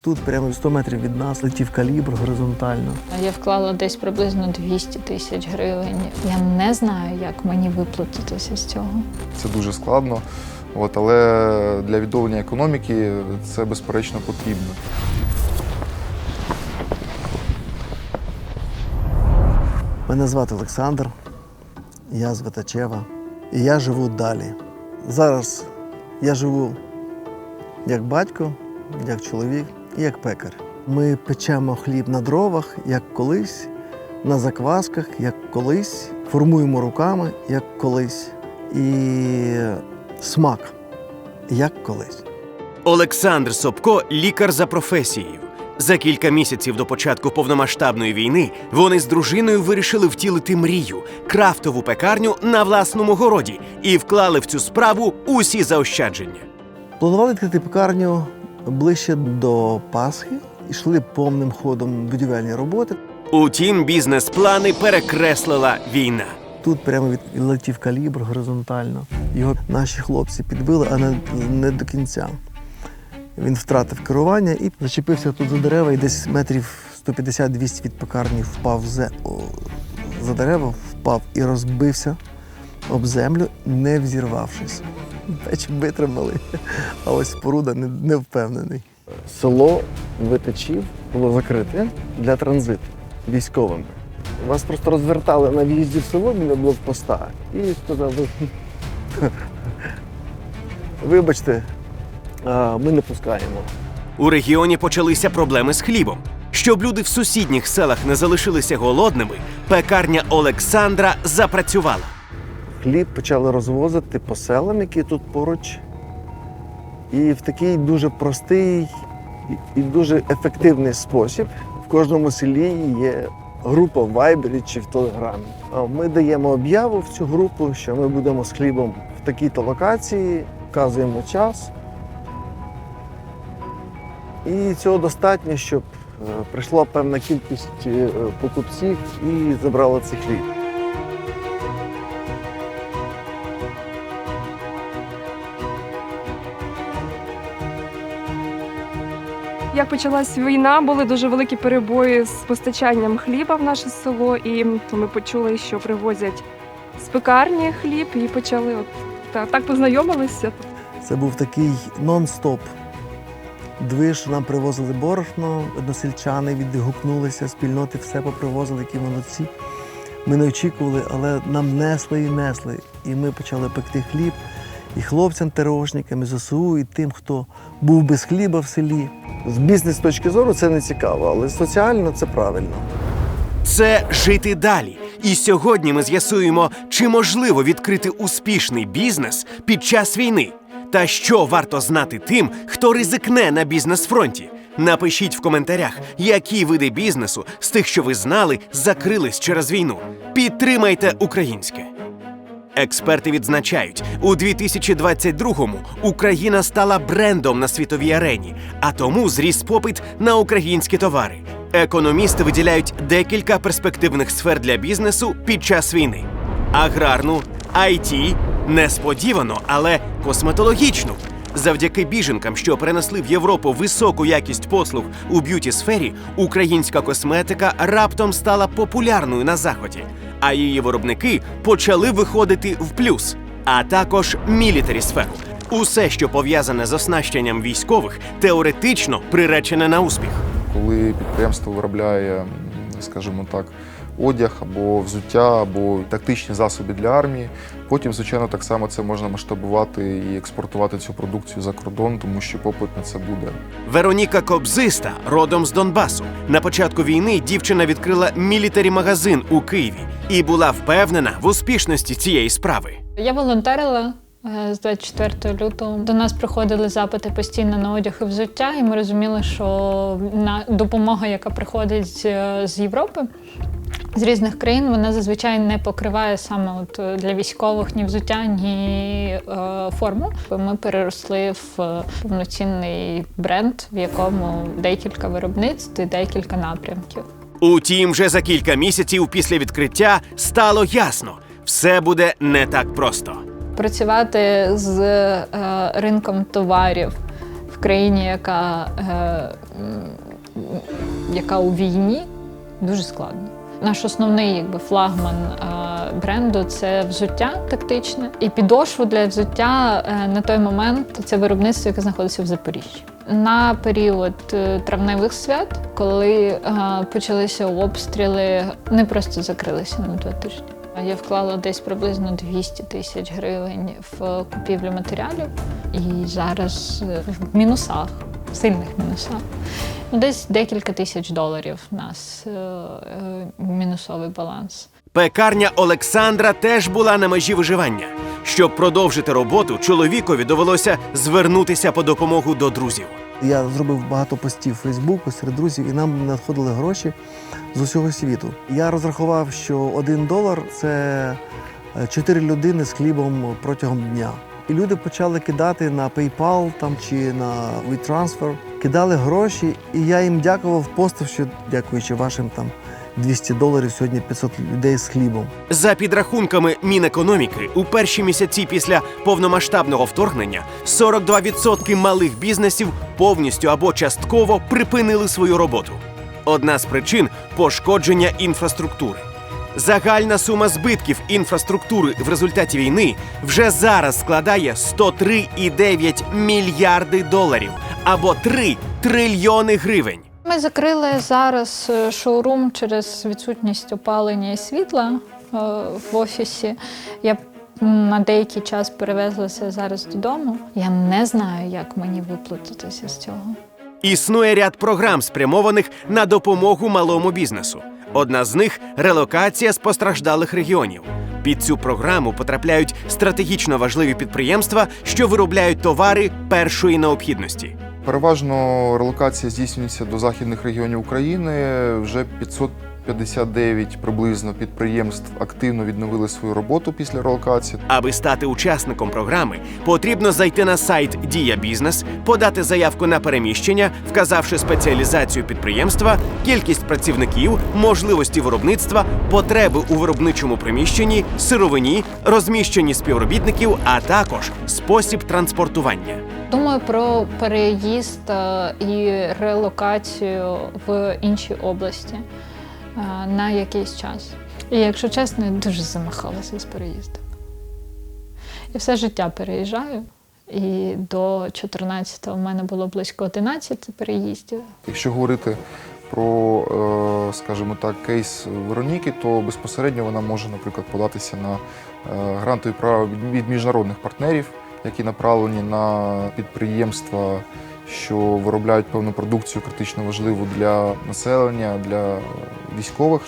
Тут прямо 100 метрів від нас летів калібр горизонтально. Я вклала десь приблизно 200 тисяч гривень. Я не знаю, як мені виплатитися з цього. Це дуже складно, от, але для відновлення економіки це безперечно потрібно. Мене звати Олександр, я з Витачева, і я живу далі. Зараз я живу як батько, як чоловік як пекар. Ми печемо хліб на дровах, як колись, на заквасках, як колись, формуємо руками, як колись, і смак, як колись. Олександр Собко лікар за професією. За кілька місяців до початку повномасштабної війни вони з дружиною вирішили втілити мрію крафтову пекарню на власному городі і вклали в цю справу усі заощадження. Планували відкрити пекарню ближче до Пасхи, йшли повним ходом будівельні роботи. Утім, бізнес-плани перекреслила війна. Тут прямо від летів калібр горизонтально. Його наші хлопці підбили, а не, не до кінця. Він втратив керування і зачепився тут за дерева, і десь метрів 150-200 від пекарні впав о, за дерева, впав і розбився об землю, не взірвавшись. Печі витримали, а ось споруда не, не впевнений. Село Витичів було закрите для транзиту військовими. Вас просто розвертали на в'їзді в село біля блокпоста і сказали, вибачте, ми не пускаємо. У регіоні почалися проблеми з хлібом. Щоб люди в сусідніх селах не залишилися голодними, пекарня Олександра запрацювала. Хліб почали розвозити по селам, які тут поруч. І в такий дуже простий і- дуже ефективний спосіб в кожному селі є група в Вайбері чи в Телеграмі. Ми даємо об'яву в цю групу, що ми будемо з хлібом в такій-то локації, вказуємо час. І цього достатньо, щоб е, прийшла певна кількість е, покупців і забрала цей хліб. Як почалась війна, були дуже великі перебої з постачанням хліба в наше село, і ми почули, що привозять з пекарні хліб, і почали от так, так познайомилися. Це був такий нон-стоп. Движ нам привозили борошно, односельчани відгукнулися, спільноти все попривозили, які молодці. Ми не очікували, але нам несли і несли. І ми почали пекти хліб і хлопцям ТРОшникам, і ЗСУ, і тим, хто був без хліба в селі. З бізнес точки зору це не цікаво, але соціально це правильно. Це жити далі. І сьогодні ми з'ясуємо, чи можливо відкрити успішний бізнес під час війни. Та що варто знати тим, хто ризикне на бізнес-фронті. Напишіть в коментарях, які види бізнесу з тих, що ви знали, закрились через війну. Підтримайте українське. Експерти відзначають, у 2022-му Україна стала брендом на світовій арені, а тому зріс попит на українські товари. Економісти виділяють декілька перспективних сфер для бізнесу під час війни: аграрну, IT, несподівано, але косметологічну. Завдяки біженкам, що перенесли в Європу високу якість послуг у б'юті сфері, українська косметика раптом стала популярною на заході, а її виробники почали виходити в плюс, а також мілітарі сферу. Усе, що пов'язане з оснащенням військових, теоретично приречене на успіх. Коли підприємство виробляє, скажімо так, одяг або взуття, або тактичні засоби для армії, потім, звичайно, так само це можна масштабувати і експортувати цю продукцію за кордон, тому що попит на це буде. Вероніка Кобзиста, родом з Донбасу. На початку війни дівчина відкрила мілітарі магазин у Києві і була впевнена в успішності цієї справи. Я волонтерила з 24 лютого. До нас приходили запити постійно на одяг і взуття, і ми розуміли, що на допомога, яка приходить е, з Європи. З різних країн вона зазвичай не покриває саме от е, для військових ні взуття, ні е, форму. Ми переросли в е, повноцінний бренд, в якому декілька виробництв і декілька напрямків. Утім, вже за кілька місяців після відкриття стало ясно, все буде не так просто. Працювати з е, ринком товарів в країні, яка е, яка у війні, дуже складно. Наш основний якби, флагман е, бренду це взуття тактичне. І підошву для взуття е, на той момент це виробництво, яке знаходиться в Запоріжжі. На період е, травневих свят, коли почалися обстріли, вони просто закрилися на два тижні. Я вклала десь приблизно 200 тисяч гривень в купівлю матеріалів, і зараз е, в мінусах, в сильних мінусах. Ну, десь декілька тисяч доларів у нас е, е, мінусовий баланс. Пекарня Олександра теж була на межі виживання. Щоб продовжити роботу, чоловікові довелося звернутися по допомогу до друзів. Я зробив багато постів в Фейсбуку серед друзів, і нам надходили гроші з усього світу. Я розрахував, що один долар це е, чотири людини з хлібом протягом дня. І люди почали кидати на PayPal там чи на WeTransfer, кидали гроші, і я їм дякував, постав, що дякуючи вашим там 200 доларів, сьогодні 500 людей з хлібом. За підрахунками Мінекономіки, у перші місяці після повномасштабного вторгнення 42% малих бізнесів повністю або частково припинили свою роботу. Одна з причин пошкодження інфраструктури. Загальна сума збитків інфраструктури в результаті війни вже зараз складає 103,9 мільярди доларів або 3 трильйони гривень. Ми закрили зараз е, шоурум через відсутність опалення і світла е, в офісі. Я на деякий час перевезлася зараз додому. Я не знаю, як мені виплутатися з цього. Існує ряд програм, спрямованих на допомогу малому бізнесу. Одна з них релокація з постраждалих регіонів. Під цю програму потрапляють стратегічно важливі підприємства, що виробляють товари першої необхідності. Переважно релокація здійснюється до західних регіонів України. Вже 559 приблизно підприємств активно відновили свою роботу після релокації. Аби стати учасником програми, потрібно зайти на сайт Дія Бізнес, подати заявку на переміщення, вказавши спеціалізацію підприємства, кількість працівників, можливості виробництва, потреби у виробничому приміщенні, сировині, розміщенні співробітників, а також спосіб транспортування. Думаю про переїзд е, і релокацію в інші області е, на якийсь час. І якщо чесно, я дуже замахалася з переїздом. Я все життя переїжджаю, і до 14-го в мене було близько 11 переїздів. Якщо говорити про, е, скажімо так, кейс Вероніки, то безпосередньо вона може, наприклад, податися на грантові права від міжнародних партнерів, які направлені на підприємства, що виробляють певну продукцію критично важливу для населення, для військових.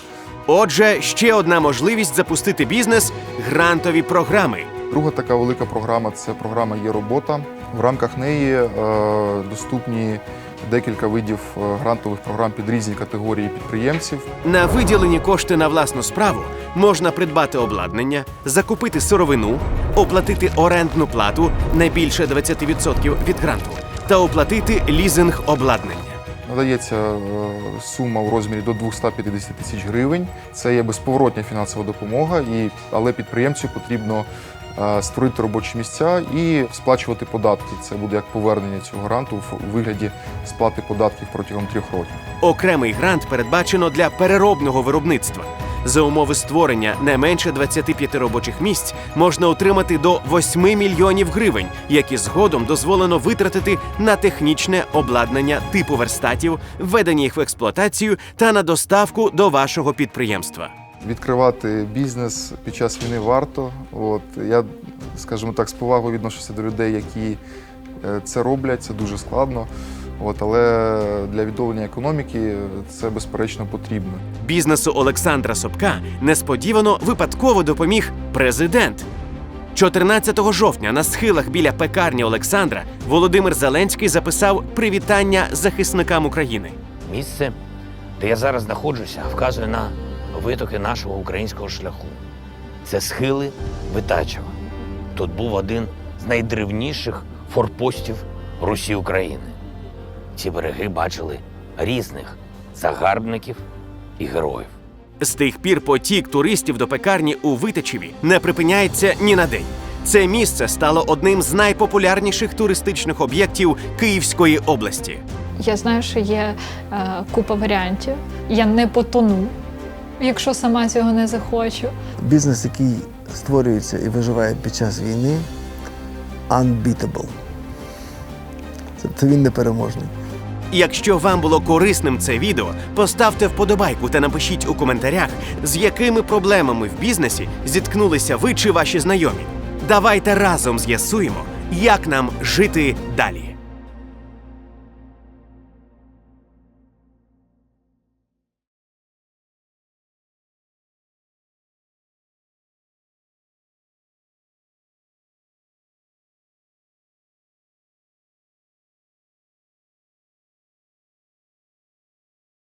Отже, ще одна можливість запустити бізнес грантові програми. Друга така велика програма це програма Є робота. В рамках неї е, доступні декілька видів е, грантових програм під різні категорії підприємців. На виділені кошти на власну справу можна придбати обладнання, закупити сировину, оплатити орендну плату не більше 20% від гранту та оплатити лізинг обладнання. Надається е, сума в розмірі до 250 тисяч гривень. Це є безповоротня фінансова допомога, і, але підприємцю потрібно створити робочі місця і сплачувати податки. Це буде як повернення цього гранту в вигляді сплати податків протягом трьох років. Окремий грант передбачено для переробного виробництва. За умови створення не менше 25 робочих місць можна отримати до 8 мільйонів гривень, які згодом дозволено витратити на технічне обладнання типу верстатів, введення їх в експлуатацію та на доставку до вашого підприємства. Відкривати бізнес під час війни варто. От я, скажімо так, з повагою відношуся до людей, які е, це роблять. Це дуже складно. От, але для відновлення економіки це безперечно потрібно. Бізнесу Олександра Собка несподівано випадково допоміг президент. 14 жовтня на схилах біля пекарні Олександра Володимир Зеленський записав привітання захисникам України. Місце, де я зараз знаходжуся, вказує на витоки нашого українського шляху. Це схили Витачева. Тут був один з найдревніших форпостів Русі України. Ці береги бачили різних загарбників і героїв. З тих пір потік туристів до пекарні у Витичеві не припиняється ні на день. Це місце стало одним з найпопулярніших туристичних об'єктів Київської області. Я знаю, що є е, купа варіантів. Я не потону, якщо сама цього не захочу. Бізнес, який створюється і виживає під час війни, unbeatable. Це, це він непереможний. Якщо вам було корисним це відео, поставте вподобайку та напишіть у коментарях, з якими проблемами в бізнесі зіткнулися ви чи ваші знайомі. Давайте разом з'ясуємо, як нам жити далі.